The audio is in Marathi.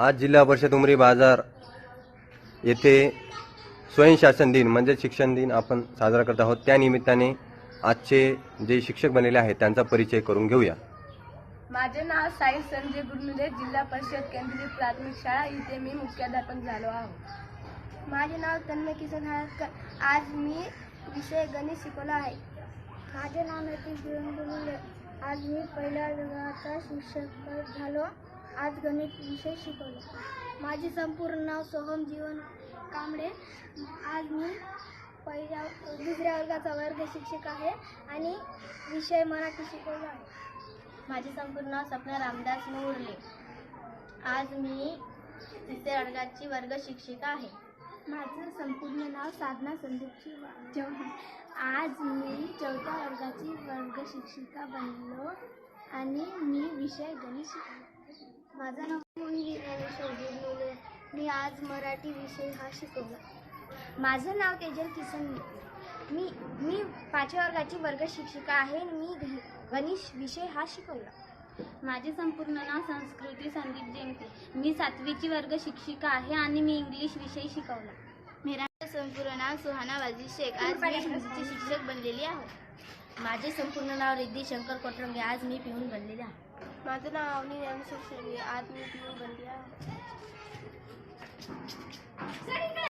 आज जिल्हा परिषद उमरी बाजार येथे स्वयंशासन दिन म्हणजे शिक्षण दिन आपण साजरा करत आहोत. त्यानिमित्ताने आजचे जे शिक्षक बनलेले आहेत त्यांचा परिचय करून घेऊया. माझे नाव साई संजय गुरनुले जिल्हा परिषद केंद्रीय प्राथमिक शाळा. इथे मी मुख्याध्यापक झालो आहोत माझे नाव तन्मय किसन हळदकर आज मी विषय गणित शिकवला आहे. माझे नाव नतीश गुरुले आज मी पहिल्या वर्गाचा शिक्षक झालो. आज गणित विषय शिकवला. माझे संपूर्ण नाव सोहम जीवन कांबळे. आज मी पहिल्या दुसऱ्या वर्गाचा वर्ग शिक्षक आहे आणि विषय मराठी शिकवला आहे. माझे संपूर्ण नाव सपना रामदास मोरले. आज मी तिसऱ्या वर्गाची वर्ग शिक्षिका आहे. माझं संपूर्ण नाव साधना संदीपची चव्हाण. आज मी चौथ्या वर्गाची वर्ग शिक्षिका बनलो आणि मी विषय गणित शिकलो माझं नाव मोहिनी ज्ञानेश्वर मी आज मराठी विषय हा शिकवला. माझं नाव तेजल किसन मी. मी पाचव्या वर्गाची वर्ग शिक्षिका आहे मी गणित विषय हा शिकवला. माझे संपूर्ण नाव संस्कृती संदीप जयंती. मी सातवीची वर्ग शिक्षिका आहे आणि मी इंग्लिश विषय शिकवला. माझं संपूर्ण नाव सुहाना वाजी शेख. आज मी हिंदीची शिक्षक बनलेली आहे. माझे संपूर्ण नाव रिद्धी शंकर कोटरंगे. आज मी पिऊन बनलेले आहे. माझं नाव अवनी ज्ञानेश्वर शेळके आज मी पिऊन बनले आहे.